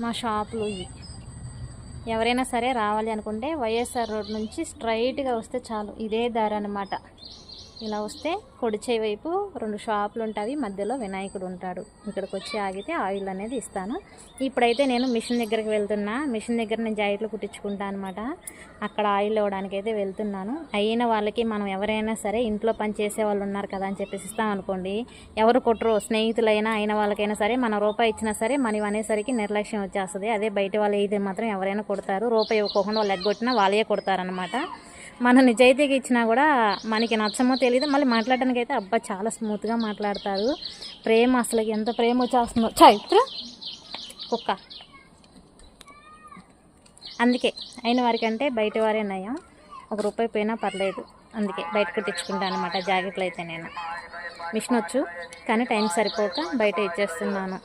మా షాపులు ఇవి. ఎవరైనా సరే రావాలి అనుకుంటే వైఎస్ఆర్ రోడ్ నుంచి స్ట్రైట్గా వస్తే చాలు. ఇదే దారి అనమాట ఇలా వస్తే కొడిచే వైపు రెండు షాపులు ఉంటాయి మధ్యలో వినాయకుడు ఉంటాడు. ఇక్కడికి వచ్చి ఆగితే ఆయిల్ అనేది ఇస్తాను. ఇప్పుడైతే నేను మిషన్ దగ్గరికి వెళ్తున్నా. మిషన్ దగ్గర నేను జాకెట్లు కుట్టించుకుంటా అనమాట అక్కడ ఆయిల్ ఇవ్వడానికి అయితే వెళ్తున్నాను. అయిన వాళ్ళకి మనం ఎవరైనా సరే ఇంట్లో పని చేసే వాళ్ళు ఉన్నారు కదా అని చెప్పేసి ఇస్తాం అనుకోండి. ఎవరు కొట్టరు స్నేహితులైనా అయిన వాళ్ళకైనా సరే మన రూపాయి ఇచ్చినా సరే మనం అనేసరికి నిర్లక్ష్యం వచ్చేస్తుంది. అదే బయట వాళ్ళు అయితే మాత్రం ఎవరైనా కొడతారు. రూపాయి ఇవ్వకోకుండా వాళ్ళు ఎగ్గొట్టినా వాళ్ళే కొడతారనమాట మన నిజాయితీగా ఇచ్చినా కూడా మనకి నచ్చమో తెలియదు మళ్ళీ మాట్లాడడానికి అయితే అబ్బా చాలా స్మూత్గా మాట్లాడతారు. ప్రేమ అసలు ఎంత ప్రేమ వచ్చేస్తుందో. చైత్ర కుక్క. అందుకే అయిన వారికంటే బయట వారే నయం. ఒక రూపాయి పోయినా పర్లేదు. అందుకే బయట కుట్టించుకుంటాను అనమాట జాకెట్లు అయితే నేను. మిషన్ వచ్చు కానీ టైం సరిపోక బయట ఇచ్చేస్తున్నాను.